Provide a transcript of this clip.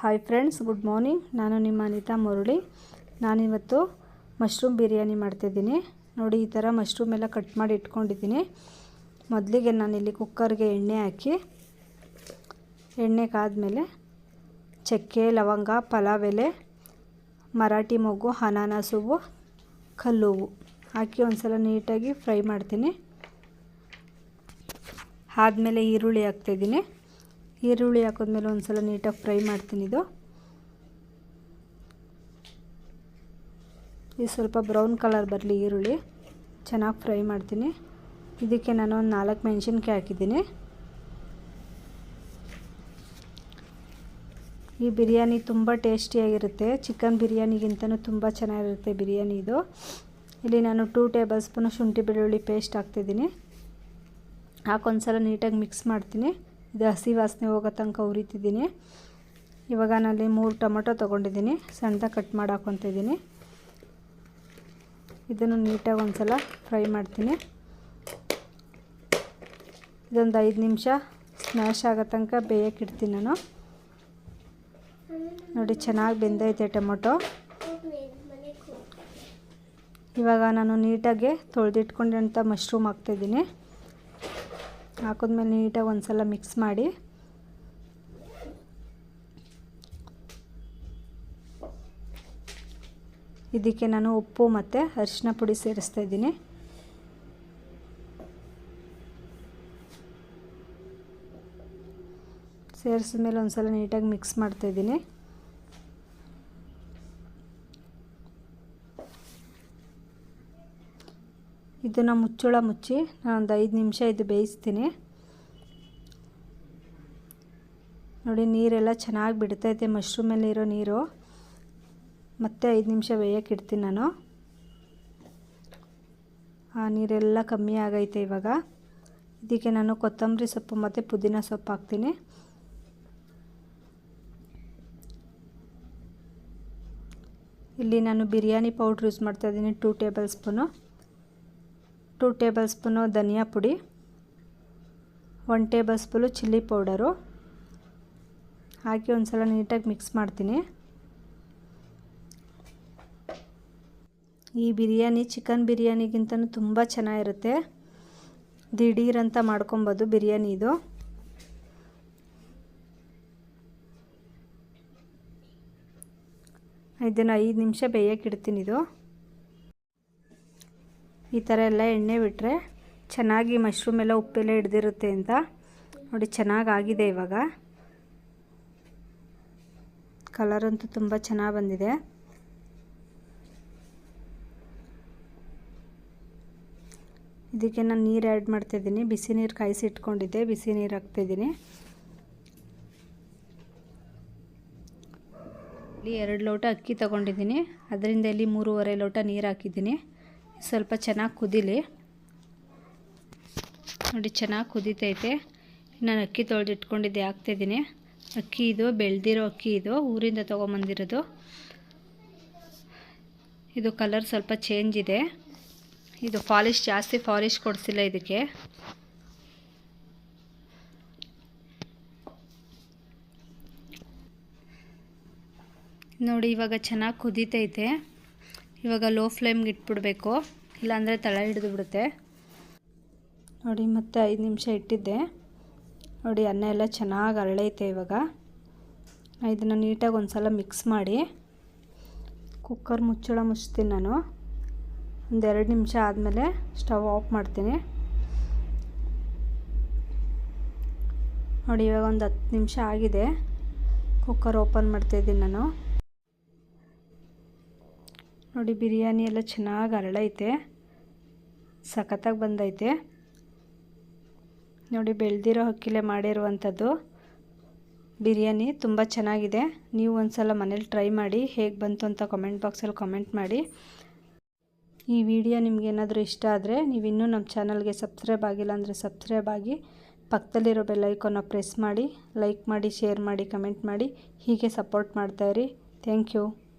Hi friends good morning ನಾನು ನಿಮ್ಮ ಅನಿತಾ ಮುರುಳಿ. ನಾನಿವತ್ತು ಮಶ್ರೂಮ್ ಬಿರಿಯಾನಿ ಮಾಡ್ತಿದ್ದೀನಿ. ನೋಡಿ, ಈ ಥರ ಮಶ್ರೂಮ್ ಎಲ್ಲ ಕಟ್ ಮಾಡಿ ಇಟ್ಕೊಂಡಿದ್ದೀನಿ. ಮೊದಲಿಗೆ ನಾನಿಲ್ಲಿ ಕುಕ್ಕರ್ಗೆ ಎಣ್ಣೆ ಹಾಕಿ, ಎಣ್ಣೆ ಕಾದ್ಮೇಲೆ ಚಕ್ಕೆ, ಲವಂಗ, ಪಲಾವ್ ಎಲೆ, ಮರಾಠಿ ಮೊಗ್ಗು, ಅನಾನಸ್ ಹೂವು, ಕಲ್ಲು ಹೂವು ಹಾಕಿ ಒಂದ್ಸಲ ನೀಟಾಗಿ ಫ್ರೈ ಮಾಡ್ತೀನಿ. ಆದಮೇಲೆ ಈರುಳ್ಳಿ ಹಾಕ್ತಾಯಿದ್ದೀನಿ ಈರುಳ್ಳಿ ಹಾಕಿದ್ಮೇಲೆ ಒಂದು ಸಲ ನೀಟಾಗಿ ಫ್ರೈ ಮಾಡ್ತೀನಿ ಇದು. ಇದು ಸ್ವಲ್ಪ ಬ್ರೌನ್ ಕಲರ್ ಬರಲಿ ಈರುಳ್ಳಿ. ಚೆನ್ನಾಗಿ ಫ್ರೈ ಮಾಡ್ತೀನಿ. ಇದಕ್ಕೆ ನಾನು ಒಂದು ನಾಲ್ಕು ಮೆಣಸಿನ್ಕಾಯಿ ಹಾಕಿದ್ದೀನಿ. ಈ ಬಿರಿಯಾನಿ ತುಂಬ ಟೇಸ್ಟಿಯಾಗಿರುತ್ತೆ. ಚಿಕನ್ ಬಿರಿಯಾನಿಗಿಂತನೂ ತುಂಬ ಚೆನ್ನಾಗಿರುತ್ತೆ ಬಿರಿಯಾನಿ ಇದು. ಇಲ್ಲಿ ನಾನು ಟೂ ಟೇಬಲ್ ಸ್ಪೂನು ಶುಂಠಿ ಬೆಳ್ಳುಳ್ಳಿ ಪೇಸ್ಟ್ ಹಾಕ್ತಿದ್ದೀನಿ. ಹಾಕೊಂದ್ಸಲ ನೀಟಾಗಿ ಮಿಕ್ಸ್ ಮಾಡ್ತೀನಿ. ಇದು ಹಸಿ ವಾಸನೆ ಹೋಗೋ ತನಕ ಉರಿತಿದ್ದೀನಿ ಇವಾಗ ನಾನಲ್ಲಿ ಮೂರು ಟೊಮೊಟೊ ತೊಗೊಂಡಿದ್ದೀನಿ. ಸಣ್ಣದ ಕಟ್ ಮಾಡಿ ಇದನ್ನು ನೀಟಾಗಿ ಒಂದು ಸಲ ಫ್ರೈ ಮಾಡ್ತೀನಿ. ಇದೊಂದು ಐದು ನಿಮಿಷ ಸ್ಮ್ಯಾಶ್ ಆಗೋ ತನಕ ಬೇಯಕ್ಕೆ ಇಡ್ತೀನಿ ನಾನು. ನೋಡಿ, ಚೆನ್ನಾಗಿ ಬೆಂದೈತೆ ಟೊಮೊಟೊ. ಇವಾಗ ನಾನು ನೀಟಾಗಿ ತೊಳೆದಿಟ್ಕೊಂಡಂಥ ಮಶ್ರೂಮ್ ಹಾಕ್ತಾಯಿದ್ದೀನಿ ಹಾಕಿದ್ಮೇಲೆ ನೀಟಾಗಿ ಒಂದು ಸಲ ಮಿಕ್ಸ್ ಮಾಡಿ ಇದಕ್ಕೆ ನಾನು ಉಪ್ಪು ಮತ್ತು ಅರಿಶಿನ ಪುಡಿ ಸೇರಿಸ್ತಾ ಇದ್ದೀನಿ. ಸೇರಿಸಿದ್ಮೇಲೆ ಒಂದು ಸಲ ನೀಟಾಗಿ ಮಿಕ್ಸ್ ಮಾಡ್ತಾಯಿದ್ದೀನಿ ಇದನ್ನು ಮುಚ್ಚಳ ಮುಚ್ಚಿ ನಾನು ಒಂದು ಐದು ನಿಮಿಷ ಇದು ಬೇಯಿಸ್ತೀನಿ. ನೋಡಿ, ನೀರೆಲ್ಲ ಚೆನ್ನಾಗಿ ಬಿಡ್ತೈತೆ ಮಶ್ರೂಮಲ್ಲಿ ಇರೋ ನೀರು. ಮತ್ತೆ ಐದು ನಿಮಿಷ ಬೇಯಕ್ಕೆ ಇಡ್ತೀನಿ ನಾನು. ಆ ನೀರೆಲ್ಲ ಕಮ್ಮಿ ಆಗೈತೆ ಇವಾಗ. ಇದಕ್ಕೆ ನಾನು ಕೊತ್ತಂಬರಿ ಸೊಪ್ಪು ಮತ್ತು ಪುದೀನ ಸೊಪ್ಪು ಹಾಕ್ತೀನಿ. ಇಲ್ಲಿ ನಾನು ಬಿರಿಯಾನಿ ಪೌಡ್ರ್ ಯೂಸ್ ಮಾಡ್ತಾಯಿದ್ದೀನಿ two tablespoon. Two tablespoon ಧನಿಯಾ ಪುಡಿ, one tablespoon chilli powder. ಹಾಕಿ ಒಂದು ಸಲ ನೀಟಾಗಿ ಮಿಕ್ಸ್ ಮಾಡ್ತೀನಿ. ಈ ಬಿರಿಯಾನಿ, ಚಿಕನ್ ಬಿರಿಯಾನಿಗಿಂತನೂ ತುಂಬ ಚೆನ್ನಾಗಿರುತ್ತೆ. ದಿಢೀರಂತ ಮಾಡ್ಕೊಬೋದು ಬಿರಿಯಾನಿ ಇದು. ಇದನ್ನು ಐದು ನಿಮಿಷ ಬೇಯಕ್ಕೆ ಇಡ್ತೀನಿ ಇದು. ಈ ಥರ ಎಲ್ಲ ಎಣ್ಣೆ ಬಿಟ್ಟರೆ ಚೆನ್ನಾಗಿ ಮಶ್ರೂಮ್ ಎಲ್ಲ ಉಪ್ಪೆಲ್ಲ ಹಿಡ್ದಿರುತ್ತೆ ಅಂತ. ನೋಡಿ ಚೆನ್ನಾಗಿ ಆಗಿದೆ ಇವಾಗ ಕಲರಂತೂ ತುಂಬ ಚೆನ್ನಾಗಿ ಬಂದಿದೆ. ಇದಕ್ಕೆ ನಾನು ನೀರು ಆ್ಯಡ್ ಮಾಡ್ತಾಯಿದ್ದೀನಿ ಬಿಸಿ ನೀರು ಕಾಯಿಸಿ ಇಟ್ಕೊಂಡಿದ್ದೆ. ಬಿಸಿ ನೀರು ಹಾಕ್ತಾಯಿದ್ದೀನಿ ಇಲ್ಲಿ ಎರಡು ಲೋಟ ಅಕ್ಕಿ ತಗೊಂಡಿದ್ದೀನಿ. ಅದರಿಂದ ಇಲ್ಲಿ ಮೂರುವರೆ ಲೋಟ ನೀರು ಹಾಕಿದ್ದೀನಿ. ಸ್ವಲ್ಪ ಚೆನ್ನಾಗಿ ಕುದಿಲಿ. ನೋಡಿ ಚೆನ್ನಾಗಿ ಕುದೀತೈತೆ. ನಾನು ಅಕ್ಕಿ ತೊಳೆದು ಇಟ್ಕೊಂಡಿದ್ದೆ ಹಾಕ್ತಿದ್ದೀನಿ ಅಕ್ಕಿ ಇದು, ಬೆಳೆದಿರೋ ಅಕ್ಕಿ ಇದು, ಊರಿಂದ ತೊಗೊಂಬಂದಿರೋದು. ಇದು ಕಲರ್ ಸ್ವಲ್ಪ ಚೇಂಜ್ ಇದೆ. ಇದು ಫಾಲಿಶ್ ಜಾಸ್ತಿ ಫಾಲಿಶ್ ಕೊಡಿಸಿಲ್ಲ ಇದಕ್ಕೆ. ನೋಡಿ ಇವಾಗ ಚೆನ್ನಾಗಿ ಕುದೀತೈತೆ. ಇವಾಗ ಲೋ ಫ್ಲೇಮ್ಗೆ ಇಟ್ಬಿಡ್ಬೇಕು. ಇಲ್ಲಾಂದರೆ ತಳ ಹಿಡಿದು ಬಿಡುತ್ತೆ. ನೋಡಿ, ಮತ್ತೆ ಐದು ನಿಮಿಷ ಇಟ್ಟಿದ್ದೆ. ನೋಡಿ, ಅನ್ನ ಎಲ್ಲ ಚೆನ್ನಾಗಿ ಅರಳೈತೆ ಇವಾಗ. ಇದನ್ನು ನೀಟಾಗಿ ಒಂದು ಸಲ ಮಿಕ್ಸ್ ಮಾಡಿ. ಕುಕ್ಕರ್ ಮುಚ್ಚಳ ಮುಚ್ತೀನಿ ನಾನು. ಒಂದೆರಡು ನಿಮಿಷ ಆದಮೇಲೆ ಸ್ಟವ್ ಆಫ್ ಮಾಡ್ತೀನಿ. ನೋಡಿ, ಇವಾಗ ಒಂದು ಹತ್ತು ನಿಮಿಷ ಆಗಿದೆ. ಕುಕ್ಕರ್ ಓಪನ್ ಮಾಡ್ತಾಯಿದ್ದೀನಿ ನಾನು. ನೋಡಿ, ಬಿರಿಯಾನಿ ಎಲ್ಲ ಚೆನ್ನಾಗಿ ಅರಳೈತೆ. ಸಖತ್ತಾಗಿ ಬಂದೈತೆ. ನೋಡಿ, ಬೆಳೆದಿರೋ ಹಕ್ಕಿಲೆ ಮಾಡಿರುವಂಥದ್ದು ಬಿರಿಯಾನಿ ತುಂಬ ಚೆನ್ನಾಗಿದೆ. ನೀವು ಒಂದು ಸಲ ಮನೇಲಿ ಟ್ರೈ ಮಾಡಿ, ಹೇಗೆ ಬಂತು ಅಂತ ಕಮೆಂಟ್ ಬಾಕ್ಸಲ್ಲಿ ಕಮೆಂಟ್ ಮಾಡಿ. ಈ ವಿಡಿಯೋ ನಿಮಗೇನಾದರೂ ಇಷ್ಟ ಆದರೆ, ನೀವು ಇನ್ನೂ ನಮ್ಮ ಚಾನಲ್ಗೆ ಸಬ್ಸ್ಕ್ರೈಬ್ ಆಗಿಲ್ಲ ಅಂದರೆ ಸಬ್ಸ್ಕ್ರೈಬ್ ಆಗಿ, ಪಕ್ಕದಲ್ಲಿರೋ ಬೆಲ್ಲೈಕನ್ನ ಪ್ರೆಸ್ ಮಾಡಿ, ಲೈಕ್ ಮಾಡಿ, ಶೇರ್ ಮಾಡಿ, ಕಮೆಂಟ್ ಮಾಡಿ, ಹೀಗೆ ಸಪೋರ್ಟ್ ಮಾಡ್ತಾಯಿರಿ ಥ್ಯಾಂಕ್ ಯು.